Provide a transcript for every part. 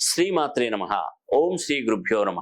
శ్రీమాత్రే నమ. ఓం శ్రీ గురుభ్యో నమ.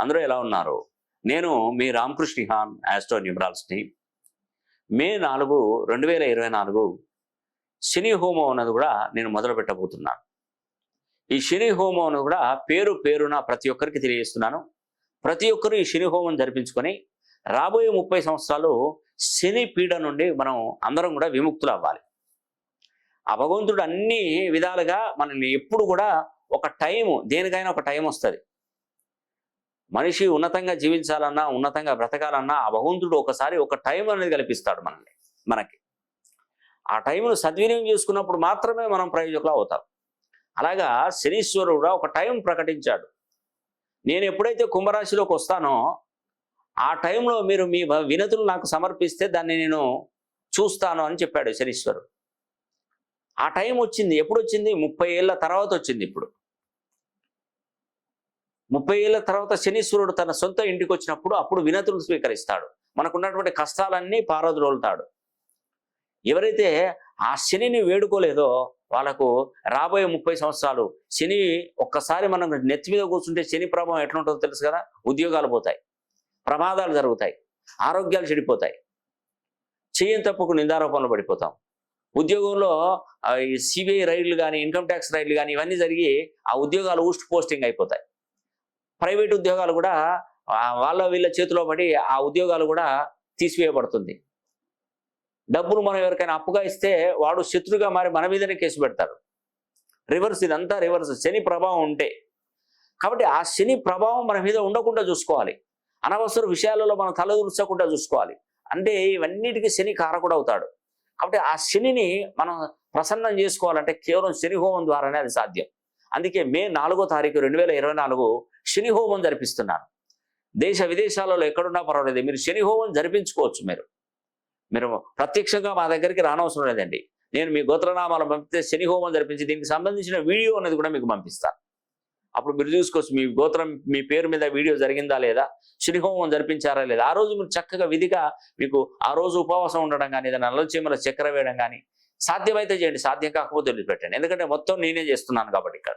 అందరూ ఎలా ఉన్నారు? నేను మీ రామకృష్ణ హాన్ ఆస్ట్రో న్యూమరాలజీ మే నాలుగు రెండు వేల ఇరవై నాలుగు శని హోమం అన్నది కూడా నేను మొదలు పెట్టబోతున్నాను. ఈ శని హోమం అన్నది కూడా పేరు పేరున ప్రతి ఒక్కరికి తెలియజేస్తున్నాను. ప్రతి ఒక్కరు ఈ శని హోమం జరిపించుకొని రాబోయే ముప్పై సంవత్సరాలు శని పీడ నుండి మనం అందరం కూడా విముక్తులు అవ్వాలి. ఆ భగవంతుడు అన్ని విధాలుగా మనల్ని ఎప్పుడు కూడా ఒక టైము దేనికైనా ఒక టైం వస్తుంది. మనిషి ఉన్నతంగా జీవించాలన్నా ఉన్నతంగా బ్రతకాలన్నా ఆ భగవంతుడు ఒకసారి ఒక టైం అనేది కల్పిస్తాడు మనల్ని మనకి. ఆ టైంను సద్వినియోగం చేసుకున్నప్పుడు మాత్రమే మనం ప్రయోజకులు అవుతాం. అలాగా శనీశ్వరుడు ఒక టైం ప్రకటించాడు. నేను ఎప్పుడైతే కుంభరాశిలోకి వస్తానో ఆ టైంలో మీరు మీ వినతులు నాకు సమర్పిస్తే దాన్ని నేను చూస్తాను అని చెప్పాడు శనీశ్వరుడు. ఆ టైం వచ్చింది ఎప్పుడు వచ్చింది ముప్పై ఏళ్ళ తర్వాత వచ్చింది ఇప్పుడు. ముప్పై ఏళ్ళ తర్వాత శనీశ్వరుడు తన సొంత ఇంటికి వచ్చినప్పుడు అప్పుడు వినతులు స్వీకరిస్తాడు. మనకున్నటువంటి కష్టాలన్నీ పారద్రోలుతాడు. ఎవరైతే ఆ శనిని వేడుకోలేదో వాళ్ళకు రాబోయే ముప్పై సంవత్సరాలు శని ఒక్కసారి మనం నెత్తి మీద కూర్చుంటే శని ప్రభావం ఎట్లుంటుందో తెలుసు కదా? ఉద్యోగాలు పోతాయి. ప్రమాదాలు జరుగుతాయి. ఆరోగ్యాలు చెడిపోతాయి. చేయని తప్పుకు నిందారోపణలు పడిపోతాం. ఉద్యోగంలో ఈ సిబిఐ రైడ్లు కానీ ఇన్కమ్ ట్యాక్స్ రైడ్లు కానీ ఇవన్నీ జరిగి ఆ ఉద్యోగాలు ఊస్ట్ పోస్టింగ్ అయిపోతాయి. ప్రైవేట్ ఉద్యోగాలు కూడా వాళ్ళ వీళ్ళ చేతిలో పడి ఆ ఉద్యోగాలు కూడా తీసివేయబడుతుంది. డబ్బులు మనం ఎవరికైనా అప్పుగా ఇస్తే వాడు శత్రుగా మారి మన మీదనే కేసు పెడతారు రివర్స్ ఇదంతా రివర్స్. శని ప్రభావం ఉంటే. కాబట్టి ఆ శని ప్రభావం మన మీద ఉండకుండా చూసుకోవాలి. అనవసర విషయాలలో మనం తలదూర్చకుండా చూసుకోవాలి. అంటే ఇవన్నిటికీ శని కారకుడు అవుతాడు. కాబట్టి ఆ శనిని మనం ప్రసన్నం చేసుకోవాలంటే కేవలం శని హోమం ద్వారానే అది సాధ్యం. అందుకే మే నాలుగో తారీఖు రెండు వేల ఇరవై నాలుగు శని హోమం జరిపిస్తున్నాను దేశ విదేశాలలో ఎక్కడున్నా పర్వాలేదు. మీరు శని హోమం జరిపించుకోవచ్చు మీరు. మీరు ప్రత్యక్షంగా మా దగ్గరికి రానవసరం లేదండి. నేను మీ గోత్రనామాలు పంపితే శని హోమం జరిపించి దీనికి సంబంధించిన వీడియో అనేది కూడా మీకు పంపిస్తాను అప్పుడు మీరు చూసుకోవచ్చు మీ గోత్రం మీ పేరు మీద వీడియో జరిగిందా లేదా శని హోమం జరిపించారా లేదా. ఆ రోజు మీరు చక్కగా విధిగా మీకు ఆ రోజు ఉపవాసం ఉండడం కానీ ఏదైనా నల్లచీమల చక్కెర వేయడం కానీ సాధ్యమైతే చేయండి. సాధ్యం కాకపోతే వదిలిపెట్టండి. ఎందుకంటే మొత్తం నేనే చేస్తున్నాను కాబట్టి ఇక్కడ.